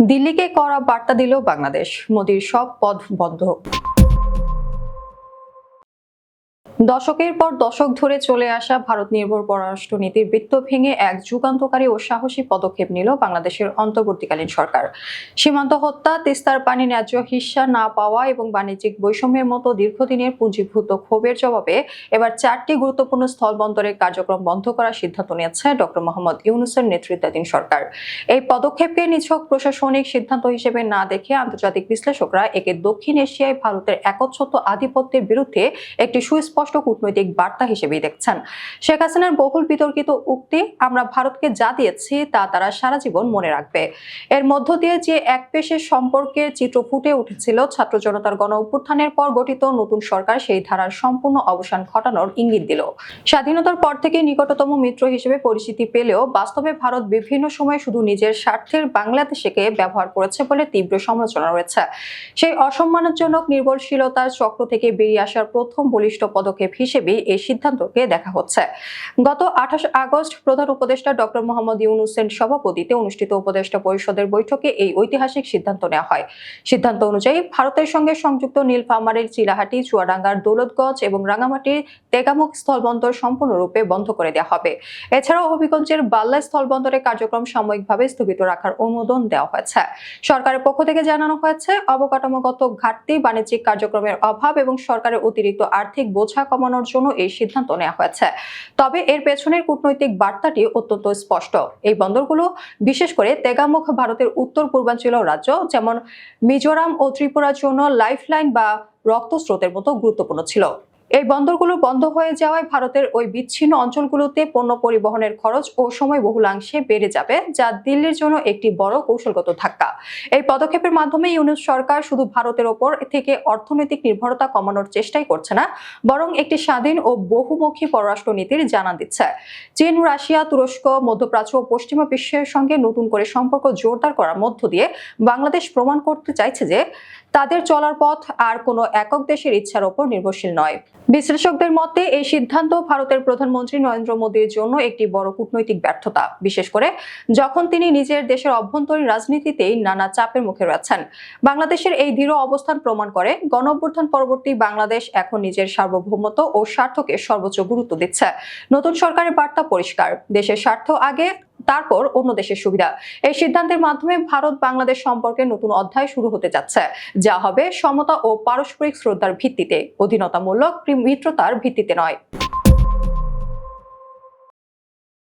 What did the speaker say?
দিল্লিকে করা বার্তা দিল বাংলাদেশ। মোদির সব পদ বন্ধ। দশকের পর দশক ধরে চলে আসা ভারত নির্ভর পররাষ্ট্রনীতির বৃত্ত ভেঙে এক যুগান্তকারী ও সাহসী পদক্ষেপ নিল বাংলাদেশের অন্তর্বর্তীকালীন সরকার। সীমান্ত হত্যা, তিস্তার পানি ন্যায্য হিস্সা না পাওয়া এবং বাণিজ্যিক বৈষম্যের মতো দীর্ঘদিনের পুঁজিভূত ক্ষোভের জবাবে এবার চারটি গুরুত্বপূর্ণ স্থলবন্দরের কার্যক্রম বন্ধ করার সিদ্ধান্ত নিয়েছে ডক্টর মোহাম্মদ ইউনুসের নেতৃত্বাধীন সরকার। এই পদক্ষেপকে নিছক প্রশাসনিক সিদ্ধান্ত হিসেবে না দেখে আন্তর্জাতিক বিশ্লেষকরা একে দক্ষিণ এশিয়ায় ভারতের একচ্ছত্ব আধিপত্যের বিরুদ্ধে একটি সুস্পষ্ট কূটনৈতিক বার্তা হিসেবেই দেখছেন। শেখ হাসিনার বহুল বিতর্কিত উক্তি আমরা ভারতকে যা দিয়েছি তা তারা সারা জীবন মনে রাখবে। এর মধ্য দিয়ে যে এক পেশের সম্পর্কের চিত্র ফুটে উঠেছিল ছাত্র জনতার গণ অভ্যুত্থানের পর গঠিত নতুন সরকার, সেই ধারার সম্পূর্ণ অবসান ঘটানোর ইঙ্গিত দিল। স্বাধীনতার পর থেকে নিকটতম মিত্র হিসেবে পরিচিতি পেলেও বাস্তবে ভারত বিভিন্ন সময় শুধু নিজের স্বার্থের বাংলাদেশকে ব্যবহার করেছে বলে তীব্র সমালোচনা রয়েছে। সেই অসম্মানজনক, নির্ভরশীলতার চক্র থেকে বেরিয়ে আসার প্রথম বলিষ্ঠ পদক্ষেপ হিসেবে এই সিদ্ধান্তকে দেখা হচ্ছে। গত আঠাশ আগস্ট প্রধান উপদেষ্টা ডক্টর মোহাম্মদ ইউনুসেন সভাপতিতে অনুষ্ঠিত উপদেষ্টা পরিষদের বৈঠকে এই ঐতিহাসিক সিদ্ধান্ত নেওয়া হয়। সিদ্ধান্ত অনুযায়ী ভারতের সঙ্গে সংযুক্ত নীলফামারীর চিলাহাটি, চুয়াডাঙ্গার দৌলতগঞ্জ এবং রাঙামাটির তেগামুখ স্থলবন্দর সম্পূর্ণরূপে বন্ধ করে দেওয়া হবে। এছাড়াও হবিগঞ্জের বাল্লা স্থলবন্দরের কার্যক্রম সাময়িকভাবে স্থগিত রাখার অনুমোদন দেওয়া হয়েছে। সরকারের পক্ষ থেকে জানানো হয়েছে, অবকাঠামোগত ঘাটতি বাণিজ্যিক কার্যক্রমের অভাব এবং সরকারের অতিরিক্ত আর্থিক বোঝা কমানোর জন্য এই সিদ্ধান্ত নেওয়া হয়েছে। তবে এর পেছনের কূটনৈতিক বার্তাটি অত্যন্ত স্পষ্ট। এই বন্দরগুলো, বিশেষ করে তেগামুখ ভারতের উত্তর পূর্বাঞ্চল রাজ্য, যেমন মিজোরাম ও ত্রিপুরার জন্য লাইফলাইন বা রক্তস্রোতের মতো গুরুত্বপূর্ণ ছিল। এই বন্দরগুলো বন্ধ হয়ে যাওয়ায় ভারতের ওই বিচ্ছিন্ন অঞ্চলগুলোতে পণ্য পরিবহনের খরচ ও সময় বহুলাংশে বেড়ে যাবে, যা দিল্লির জন্য একটি বড় কৌশলগত ধাক্কা। এই পদক্ষেপের মাধ্যমে ইউনুস সরকার শুধু ভারতের ওপর থেকে অর্থনৈতিক নির্ভরতা কমানোর চেষ্টাই করছে না, বরং একটি স্বাধীন ও বহুমুখী পররাষ্ট্রনীতির জানান দিচ্ছে। চীন, রাশিয়া, তুরস্ক, মধ্যপ্রাচ্য ও পশ্চিমা বিশ্বের সঙ্গে নতুন করে সম্পর্ক জোরদার করার মধ্য দিয়ে বাংলাদেশ প্রমাণ করতে চাইছে যে তাদের চলার পথ আর কোনো একক দেশের ইচ্ছার ওপর নির্ভরশীল নয়। বিশ্লেষকদের মতে, এই সিদ্ধান্ত ভারতের প্রধানমন্ত্রী নরেন্দ্র মোদীর জন্য একটি বড় কূটনৈতিক ব্যর্থতা। বিশেষ করে যখন তিনি নিজের দেশের অভ্যন্তরীণ রাজনীতিতেই নানা চাপের মুখে রয়েছেন। বাংলাদেশের এই দৃঢ় অবস্থান প্রমাণ করে, গণঅভ্যুত্থান পরবর্তী বাংলাদেশ এখন নিজের সার্বভৌমত্ব ও স্বার্থকে সর্বোচ্চ গুরুত্ব দিচ্ছে। নতুন সরকারের বার্তা পরিষ্কার, দেশের স্বার্থ আগে তারপর অন্য দেশের সুবিধা। এই সিদ্ধান্তের মাধ্যমে ভারত বাংলাদেশ সম্পর্কে নতুন অধ্যায় শুরু হতে যাচ্ছে। যা হবে সমতা ও পারস্পরিক শ্রদ্ধার ভিত্তিতে। অধীনতামূলক মিত্রতার ভিত্তিতে নয়।